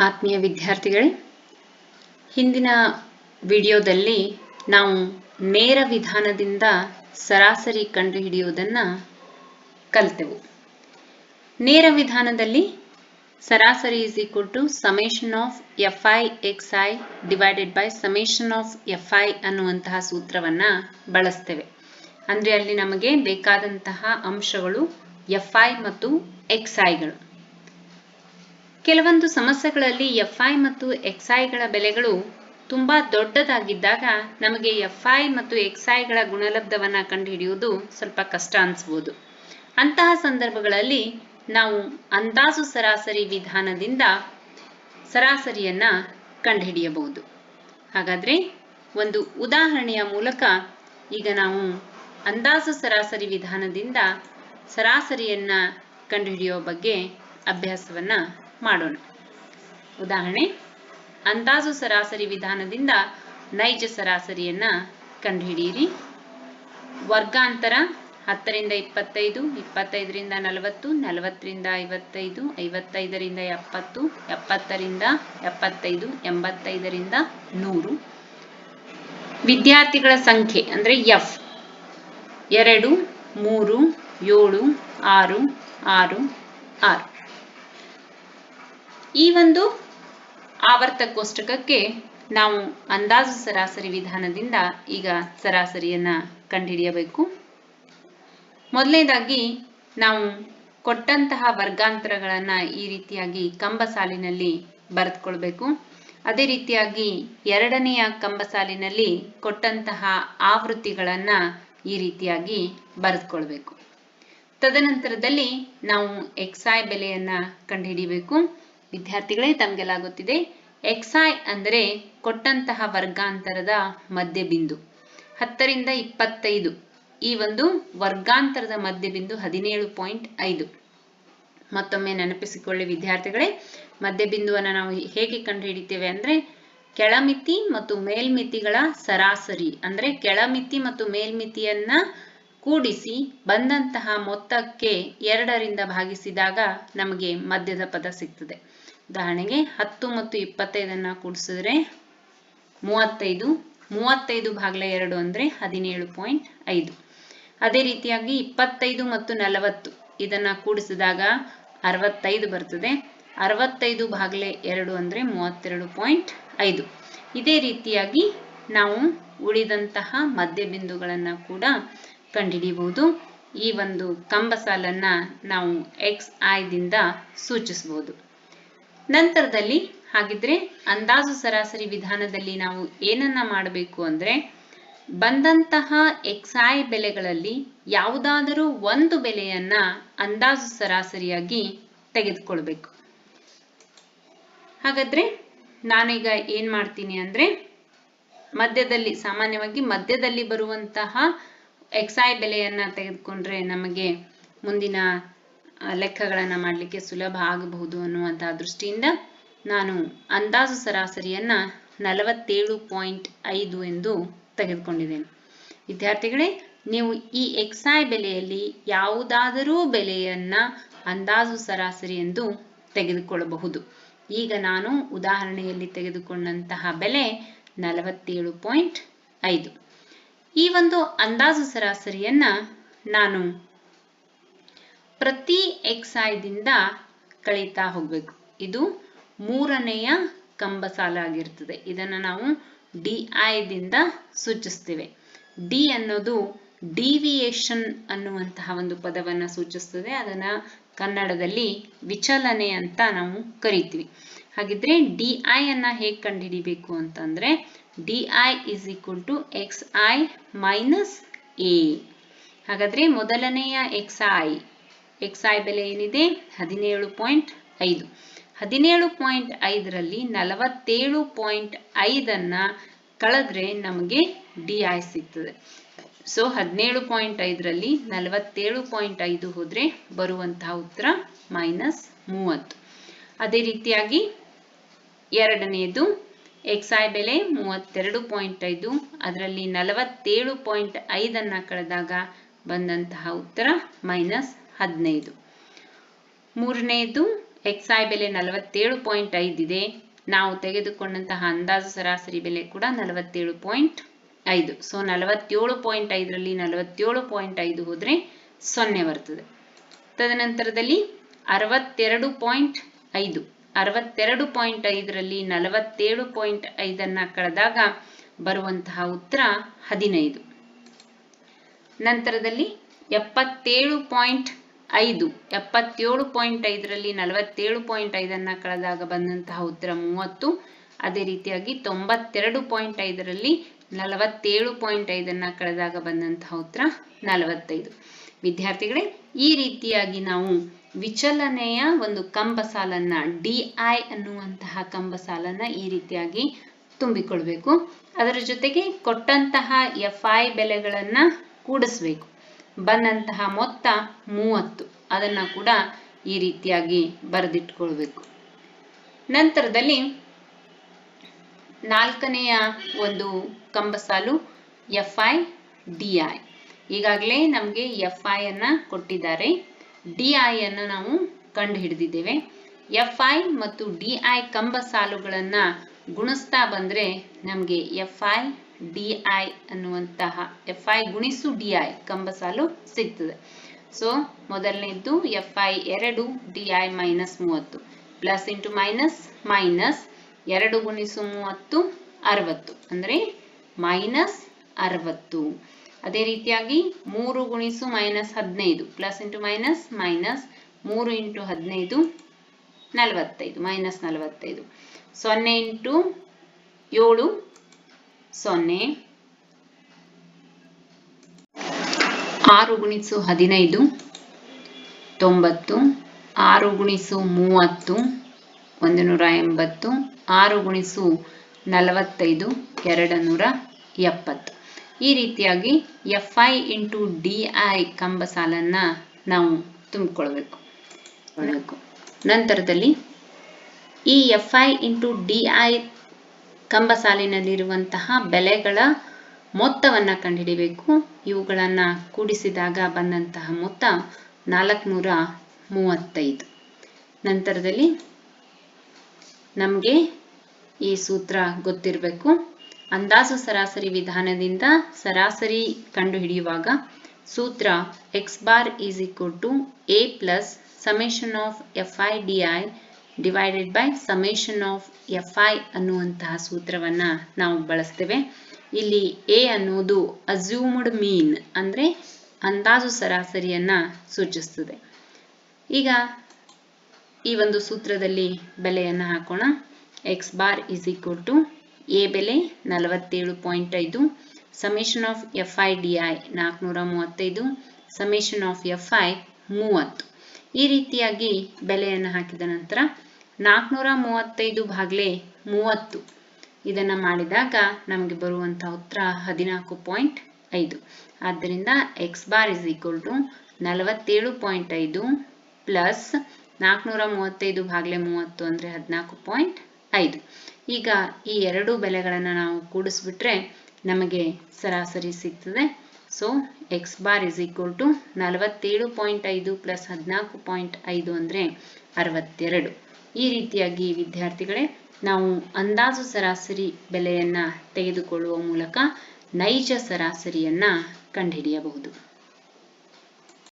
ಆತ್ಮೀಯ ವಿದ್ಯಾರ್ಥಿಗಳೇ, ಹಿಂದಿನ ವಿಡಿಯೋದಲ್ಲಿ ನಾವು ನೇರ ವಿಧಾನದಿಂದ ಸರಾಸರಿ ಕಂಡುಹಿಡಿಯುವುದನ್ನು ಕಲಿತೆವು. ನೇರ ವಿಧಾನದಲ್ಲಿ ಸರಾಸರಿ is equal to summation of f i x i divided by summation of f i ಅನ್ನುವಂತಹ ಸೂತ್ರವನ್ನು ಬಳಸ್ತೇವೆ. ಅಂದರೆ ಅಲ್ಲಿ ನಮಗೆ ಬೇಕಾದಂತಹ ಅಂಶಗಳು ಎಫ್ ಐ ಮತ್ತು ಎಕ್ಸ್ ಐಗಳು ಕೆಲವೊಂದು ಸಮಸ್ಯೆಗಳಲ್ಲಿ ಎಫ್ಐ ಮತ್ತು ಎಕ್ಸ್ಐಗಳ ಬೆಲೆಗಳು ತುಂಬಾ ದೊಡ್ಡದಾಗಿದ್ದಾಗ ನಮಗೆ ಎಫ್ಐ ಮತ್ತು ಎಕ್ಸ್ಐಗಳ ಗುಣಲಬ್ಧವನ್ನು ಕಂಡುಹಿಡಿಯುವುದು ಸ್ವಲ್ಪ ಕಷ್ಟ ಅನಿಸ್ಬೋದು. ಅಂತಹ ಸಂದರ್ಭಗಳಲ್ಲಿ ನಾವು ಅಂದಾಜು ಸರಾಸರಿ ವಿಧಾನದಿಂದ ಸರಾಸರಿಯನ್ನ ಕಂಡುಹಿಡಿಯಬಹುದು. ಹಾಗಾದ್ರೆ ಒಂದು ಉದಾಹರಣೆಯ ಮೂಲಕ ಈಗ ನಾವು ಅಂದಾಜು ಸರಾಸರಿ ವಿಧಾನದಿಂದ ಸರಾಸರಿಯನ್ನ ಕಂಡುಹಿಡಿಯುವ ಬಗ್ಗೆ ಅಭ್ಯಾಸವನ್ನ ಮಾಡೋಣ. ಉದಾಹರಣೆ, ಅಂದಾಜು ಸರಾಸರಿ ವಿಧಾನದಿಂದ ನೈಜ ಸರಾಸರಿಯನ್ನ ಕಂಡುಹಿಡಿಯಿರಿ. ವರ್ಗಾಂತರ ಹತ್ತರಿಂದ ಇಪ್ಪತ್ತೈದು, ಇಪ್ಪತ್ತೈದರಿಂದ ನಲವತ್ತು, ನಲವತ್ತರಿಂದ ಐವತ್ತೈದು, ಐವತ್ತೈದರಿಂದ ಎಪ್ಪತ್ತು, ಎಪ್ಪತ್ತರಿಂದ ಎಪ್ಪತ್ತೈದು, ಎಂಬತ್ತೈದರಿಂದ ನೂರು. ವಿದ್ಯಾರ್ಥಿಗಳ ಸಂಖ್ಯೆ ಅಂದ್ರೆ ಎಫ್ ಎರಡು, ಮೂರು, ಏಳು, ಆರು ಆರು ಆರು. ಈ ಒಂದು ಆವರ್ತ ಕೋಷ್ಟಕಕ್ಕೆ ನಾವು ಅಂದಾಜು ಸರಾಸರಿ ವಿಧಾನದಿಂದ ಈಗ ಸರಾಸರಿಯನ್ನ ಕಂಡುಹಿಡಿಯಬೇಕು. ಮೊದಲನೇದಾಗಿ ನಾವು ಕೊಟ್ಟಂತಹ ವರ್ಗಾಂತರಗಳನ್ನ ಈ ರೀತಿಯಾಗಿ ಕಂಬ ಸಾಲಿನಲ್ಲಿ ಬರೆದುಕೊಳ್ಬೇಕು. ಅದೇ ರೀತಿಯಾಗಿ ಎರಡನೆಯ ಕಂಬ ಸಾಲಿನಲ್ಲಿ ಕೊಟ್ಟಂತಹ ಆವೃತ್ತಿಗಳನ್ನ ಈ ರೀತಿಯಾಗಿ ಬರೆದುಕೊಳ್ಬೇಕು. ತದನಂತರದಲ್ಲಿ ನಾವು ಎಕ್ಸಾಯ್ ಬೆಲೆಯನ್ನ ಕಂಡುಹಿಡಿಯಬೇಕು ವಿದ್ಯಾರ್ಥಿಗಳೇ ತಮಗೆಲ್ಲ ಗೊತ್ತಿದೆ ಅಂದರೆ ಕೊಟ್ಟಂತಹ ವರ್ಗಾಂತರದ ಮಧ್ಯಬಿಂದು. ಹತ್ತರಿಂದ ಇಪ್ಪತ್ತೈದು. ಈ ಒಂದು ವರ್ಗಾಂತರದ ಮಧ್ಯಬಿಂದು ಹದಿನೇಳು ಪಾಯಿಂಟ್ ಐದು. ಮತ್ತೊಮ್ಮೆ ನೆನಪಿಸಿಕೊಳ್ಳಿ ವಿದ್ಯಾರ್ಥಿಗಳೇ, ಮಧ್ಯಬಿಂದುವನ್ನು ನಾವು ಹೇಗೆ ಕಂಡುಹಿಡಿತೇವೆ ಅಂದ್ರೆ, ಕೆಳಮಿತಿ ಮತ್ತು ಮೇಲ್ಮಿತಿಗಳ ಸರಾಸರಿ. ಅಂದ್ರೆ ಕೆಳಮಿತಿ ಮತ್ತು ಮೇಲ್ಮಿತಿಯನ್ನ ಕೂಡಿಸಿ ಬಂದಂತಹ ಮೊತ್ತಕ್ಕೆ ಎರಡರಿಂದ ಭಾಗಿಸಿದಾಗ ನಮಗೆ ಮಧ್ಯದ ಪದ ಸಿಗ್ತದೆ. ಉದಾಹರಣೆಗೆ ಹತ್ತು ಮತ್ತು ಇಪ್ಪತ್ತೈದನ್ನ ಕೂಡಿಸಿದ್ರೆ ಮೂವತ್ತೈದು ಮೂವತ್ತೈದು ಭಾಗಲ ಎರಡು ಅಂದ್ರೆ ಹದಿನೇಳು ಪಾಯಿಂಟ್ ಐದು. ಅದೇ ರೀತಿಯಾಗಿ ಇಪ್ಪತ್ತೈದು ಮತ್ತು ನಲವತ್ತು, ಇದನ್ನ ಕೂಡಿಸಿದಾಗ ಅರವತ್ತೈದು ಬರ್ತದೆ. ಅರವತ್ತೈದು ಭಾಗಲೆ ಎರಡು ಅಂದ್ರೆ ಮೂವತ್ತೆರಡು ಪಾಯಿಂಟ್ ಐದು. ಇದೇ ರೀತಿಯಾಗಿ ನಾವು ಉಳಿದಂತಹ ಮಧ್ಯಬಿಂದುಗಳನ್ನ ಕೂಡ ಕಂಡುಹಿಡಿಯಬಹುದು. ಈ ಒಂದು ಕಂಬ ಸಾಲನ್ನ ನಾವು ಎಕ್ಸ್ ದಿಂದ ಸೂಚಿಸಬಹುದು. ನಂತರದಲ್ಲಿ ಹಾಗಿದ್ರೆ ಅಂದಾಜು ಸರಾಸರಿ ವಿಧಾನದಲ್ಲಿ ನಾವು ಏನನ್ನ ಮಾಡಬೇಕು ಅಂದ್ರೆ, ಬಂದಂತಹ ಎಕ್ಸ್ಐ ಬೆಲೆಗಳಲ್ಲಿ ಯಾವುದಾದರೂ ಒಂದು ಬೆಲೆಯನ್ನ ಅಂದಾಜು ಸರಾಸರಿಯಾಗಿ ತೆಗೆದುಕೊಳ್ಬೇಕು. ಹಾಗಾದ್ರೆ ನಾನೀಗ ಏನ್ ಮಾಡ್ತೀನಿ ಅಂದ್ರೆ, ಮಧ್ಯದಲ್ಲಿ, ಸಾಮಾನ್ಯವಾಗಿ ಮಧ್ಯದಲ್ಲಿ ಬರುವಂತಹ ಎಕ್ಸ್ಐ ಬೆಲೆಯನ್ನ ತೆಗೆದುಕೊಂಡ್ರೆ ನಮಗೆ ಮುಂದಿನ ಲೆಕ್ಕಗಳನ್ನ ಮಾಡಲಿಕ್ಕೆ ಸುಲಭ ಆಗಬಹುದು ಅನ್ನುವಂತಹ ದೃಷ್ಟಿಯಿಂದ ನಾನು ಅಂದಾಜು ಸರಾಸರಿಯನ್ನ ನಲವತ್ತೇಳು ಪಾಯಿಂಟ್ ಐದು ಎಂದು ತೆಗೆದುಕೊಂಡಿದ್ದೇನೆ. ವಿದ್ಯಾರ್ಥಿಗಳೇ, ನೀವು ಈ ಎಕ್ಸಾಯ್ ಬೆಲೆಯಲ್ಲಿ ಯಾವುದಾದರೂ ಬೆಲೆಯನ್ನ ಅಂದಾಜು ಸರಾಸರಿ ಎಂದು ತೆಗೆದುಕೊಳ್ಳಬಹುದು. ಈಗ ನಾನು ಉದಾಹರಣೆಯಲ್ಲಿ ತೆಗೆದುಕೊಂಡಂತಹ ಬೆಲೆ ನಲವತ್ತೇಳು ಪಾಯಿಂಟ್ ಐದು. ಈ ಒಂದು ಅಂದಾಜು ಸರಾಸರಿಯನ್ನ ನಾನು ಪ್ರತಿ ಎಕ್ಸಾಯ್ದಿಂದ ಕಳೀತಾ ಹೋಗ್ಬೇಕು. ಇದು ಮೂರನೆಯ ಕಂಬ ಸಾಲ ಆಗಿರ್ತದೆ. ಇದನ್ನು ನಾವು ಡಿ ದಿಂದ ಸೂಚಿಸ್ತೇವೆ. ಡಿ ಅನ್ನೋದು ಡಿವಿಯೇಷನ್ ಅನ್ನುವಂತಹ ಒಂದು ಪದವನ್ನು ಸೂಚಿಸ್ತದೆ. ಅದನ್ನ ಕನ್ನಡದಲ್ಲಿ ವಿಚಲನೆ ಅಂತ ನಾವು ಕರಿತೀವಿ. ಹಾಗಿದ್ರೆ ಡಿ ಐ ಅನ್ನ ಹೇಗೆ ಕಂಡುಹಿಡಿಬೇಕು ಅಂತಂದ್ರೆ d i is equal to x i minus a ಹಾಗಾದ್ರೆ ಮೊದಲನೆಯ ಎಕ್ಸ್ ಐ ಎಕ್ಸ್ ಐ ಬೆಲೆ ಏನಿದೆ? ಹದಿನೇಳು ಪಾಯಿಂಟ್ ಐದು. ಹದಿನೇಳು ಪಾಯಿಂಟ್ ಐದರಲ್ಲಿ ನಲವತ್ತೇಳು ಪಾಯಿಂಟ್ ಐದನ್ನ ಕಳೆದ್ರೆ ನಮಗೆ ಡಿ ಐ ಸಿಗ್ತದೆ. ಸೊ ಹದಿನೇಳು ಪಾಯಿಂಟ್ ಐದರಲ್ಲಿ ನಲವತ್ತೇಳು ಪಾಯಿಂಟ್ ಐದು ಹೋದ್ರೆ ಬರುವಂತಹ ಉತ್ತರ ಮೈನಸ್ ಮೂವತ್ತು. ಅದೇ ರೀತಿಯಾಗಿ ಎರಡನೆಯದು ಎಕ್ಸ್ ಐ ಬೆಲೆ ಮೂವತ್ತೆರಡು ಪಾಯಿಂಟ್ ಐದು, ಅದರಲ್ಲಿ ನಲವತ್ತೇಳು ಪಾಯಿಂಟ್ ಐದನ್ನು ಕಳೆದಾಗ ಬಂದಂತಹ ಉತ್ತರ ಮೈನಸ್ ಹದಿನೈದು. ಮೂರನೇದು ಎಕ್ಸ್ ಐ ಬೆಲೆ ನಲವತ್ತೇಳು ಪಾಯಿಂಟ್ ಐದಿದೆ ನಾವು ತೆಗೆದುಕೊಂಡಂತಹ ಅಂದಾಜು ಸರಾಸರಿ ಬೆಲೆ ಕೂಡ ನಲವತ್ತೇಳು ಪಾಯಿಂಟ್ ಐದು. ಸೊ ನಲವತ್ತೇಳು ಪಾಯಿಂಟ್ ಐದರಲ್ಲಿ ನಲವತ್ತೇಳು ಪಾಯಿಂಟ್ ಐದು ಹೋದರೆ ಸೊನ್ನೆ ಬರ್ತದೆ. ತದನಂತರದಲ್ಲಿ ಅರವತ್ತೆರಡು ಪಾಯಿಂಟ್ ಐದು. ಅರವತ್ತೆರಡು ಪಾಯಿಂಟ್ ಐದರಲ್ಲಿ ನಲವತ್ತೇಳು ಪಾಯಿಂಟ್ ಐದನ್ನ ಕಳೆದಾಗ ಬರುವಂತಹ ಉತ್ತರ ಹದಿನೈದು. ನಂತರದಲ್ಲಿ ಎಪ್ಪತ್ತೇಳು ಪಾಯಿಂಟ್ ಐದು, ಎಪ್ಪತ್ತೇಳು ಪಾಯಿಂಟ್ ಐದರಲ್ಲಿ ನಲವತ್ತೇಳು ಪಾಯಿಂಟ್ ಐದನ್ನ ಕಳೆದಾಗ ಬಂದಂತಹ ಉತ್ತರ ಮೂವತ್ತು. ಅದೇ ರೀತಿಯಾಗಿ ತೊಂಬತ್ತೆರಡು ಪಾಯಿಂಟ್ ಐದರಲ್ಲಿ ನಲವತ್ತೇಳು ಪಾಯಿಂಟ್ ಐದನ್ನ ಕಳೆದಾಗ ಬಂದಂತಹ ಉತ್ತರ ನಲವತ್ತೈದು. ವಿದ್ಯಾರ್ಥಿಗಳೇ, ಈ ರೀತಿಯಾಗಿ ನಾವು ವಿಚಲನೆಯ ಒಂದು ಕಂಬ ಸಾಲನ್ನ ಡಿ ಐ ಅನ್ನುವಂತಹ ಕಂಬ ಸಾಲನ್ನ ಈ ರೀತಿಯಾಗಿ ತುಂಬಿಕೊಳ್ಬೇಕು. ಅದರ ಜೊತೆಗೆ ಕೊಟ್ಟಂತಹ ಎಫ್ ಐ ಬೆಲೆಗಳನ್ನ ಕೂಡಿಸ್ಬೇಕು. ಬಂದಂತಹ ಮೊತ್ತ ಮೂವತ್ತು. ಅದನ್ನ ಕೂಡ ಈ ರೀತಿಯಾಗಿ ಬರೆದಿಟ್ಕೊಳ್ಬೇಕು. ನಂತರದಲ್ಲಿ ನಾಲ್ಕನೆಯ ಒಂದು ಕಂಬಸಾಲು ಎಫ್ ಐ ಡಿ ಐ ಈಗಾಗಲೇ ನಮಗೆ ಎಫ್ ಐ ಅನ್ನ ಕೊಟ್ಟಿದ್ದಾರೆ. ಡಿ ಐ ಅನ್ನು ನಾವು ಕಂಡು ಹಿಡಿದಿದ್ದೇವೆ ಎಫ್ ಐ ಮತ್ತು ಡಿ ಐ ಕಂಬ ಸಾಲುಗಳನ್ನ ಗುಣಿಸ್ತಾ ಬಂದ್ರೆ ನಮಗೆ ಎಫ್ ಐ ಡಿ ಐ ಅನ್ನುವಂತಹ ಎಫ್ ಐ ಗುಣಿಸು ಡಿ ಐ ಕಂಬ ಸಾಲು ಸಿಗ್ತದೆ. ಸೊ ಮೊದಲನೇದ್ದು ಎಫ್ ಐ ಎರಡು ಡಿ ಐ ಮೈನಸ್ ಮೂವತ್ತು. ಪ್ಲಸ್ ಇಂಟು ಮೈನಸ್ ಮೈನಸ್ ಎರಡು ಗುಣಿಸು ಮೂವತ್ತು, ಅರವತ್ತು. ಅಂದರೆ ಮೈನಸ್ ಅರವತ್ತು. ಅದೇ ರೀತಿಯಾಗಿ ಮೂರು ಗುಣಿಸು ಮೈನಸ್ ಹದಿನೈದು. ಪ್ಲಸ್ ಇಂಟು ಮೈನಸ್ ಮೈನಸ್ ಮೂರು ಇಂಟು ಹದಿನೈದು ನಲವತ್ತೈದು. ಮೈನಸ್ ನಲವತ್ತೈದು. ಸೊನ್ನೆ ಇಂಟು ಏಳು. ಸೊನ್ನೆ. ಆರು ಗುಣಿಸು ಹದಿನೈದು. ತೊಂಬತ್ತು. ಆರು ಗುಣಿಸು ಮೂವತ್ತು. ಒಂದು ನೂರ ಎಂಬತ್ತು. ಆರು ಗುಣಿಸು ನಲವತ್ತೈದು. ಎರಡು ನೂರ ಎಪ್ಪತ್ತು. ಈ ರೀತಿಯಾಗಿ f i into d i ಕಂಬ ಸಾಲನ್ನ ನಾವು ತುಂಬಿಕೊಳ್ಬೇಕು. ನಂತರದಲ್ಲಿ ಈ f i into d i ಕಂಬ ಸಾಲಿನಲ್ಲಿರುವಂತಹ ಬೆಲೆಗಳ ಮೊತ್ತವನ್ನು ಕಂಡುಹಿಡಿಬೇಕು ಇವುಗಳನ್ನು ಕೂಡಿಸಿದಾಗ ಬಂದಂತಹ ಮೊತ್ತ ನಾಲ್ಕುನೂರ ಮೂವತ್ತೈದು ನಂತರದಲ್ಲಿ ನಮಗೆ ಈ ಸೂತ್ರ ಗೊತ್ತಿರಬೇಕು. ಅಂದಾಜು ಸರಾಸರಿ ವಿಧಾನದಿಂದ ಸರಾಸರಿ ಕಂಡುಹಿಡಿಯುವಾಗ ಸೂತ್ರ x bar is equal to a plus summation of f i d i divided by summation of f i ಅನ್ನುವಂತಹ ಸೂತ್ರವನ್ನು ನಾವು ಬಳಸ್ತೇವೆ. ಇಲ್ಲಿ ಎ ಅನ್ನುವುದು ಅಸ್ಯೂಮ್ಡ್ ಮೀನ್ ಅಂದರೆ ಅಂದಾಜು ಸರಾಸರಿಯನ್ನ ಸೂಚಿಸ್ತದೆ. ಈಗ ಈ ಒಂದು ಸೂತ್ರದಲ್ಲಿ ಬೆಲೆಯನ್ನು ಹಾಕೋಣ. X bar is equal to a ಬೆಲೆ ನಲವತ್ತೇಳು ಪಾಯಿಂಟ್ ಐದು, summation of f i d i ನಾಲ್ಕುನೂರ ಮೂವತ್ತೈದು, ಸಮೇಷನ್ ಆಫ್ ಎಫ್ ಐ ಮೂವತ್ತು. ಈ ರೀತಿಯಾಗಿ ಬೆಲೆಯನ್ನು ಹಾಕಿದ ನಂತರ ನಾಲ್ಕುನೂರ ಮೂವತ್ತೈದು ಭಾಗಲೆ ಮೂವತ್ತು. ಇದನ್ನು ಮಾಡಿದಾಗ ನಮಗೆ ಬರುವಂಥ ಉತ್ತರ ಹದಿನಾಲ್ಕು ಪಾಯಿಂಟ್ ಐದು. ಆದ್ದರಿಂದ x bar is equal to ನಲವತ್ತೇಳು ಪಾಯಿಂಟ್ ಐದು ಪ್ಲಸ್ ನಾಲ್ಕುನೂರ ಮೂವತ್ತೈದು ಭಾಗಲೆ ಮೂವತ್ತು ಅಂದರೆ ಹದಿನಾಲ್ಕು ಪಾಯಿಂಟ್ ಐದು. ಈಗ ಈ ಎರಡು ಬೆಲೆಗಳನ್ನು ನಾವು ಕೂಡಿಸ್ಬಿಟ್ರೆ ನಮಗೆ ಸರಾಸರಿ ಸಿಗ್ತದೆ. So x bar is equal to ನಲವತ್ತೇಳು ಪಾಯಿಂಟ್ ಐದು ಪ್ಲಸ್ ಹದಿನಾಲ್ಕು ಪಾಯಿಂಟ್ ಐದು ಅಂದರೆ ಅರವತ್ತೆರಡು. ಈ ರೀತಿಯಾಗಿ ವಿದ್ಯಾರ್ಥಿಗಳೇ, ನಾವು ಅಂದಾಜು ಸರಾಸರಿ ಬೆಲೆಯನ್ನು ತೆಗೆದುಕೊಳ್ಳುವ ಮೂಲಕ ನೈಜ ಸರಾಸರಿಯನ್ನು ಕಂಡುಹಿಡಿಯಬಹುದು.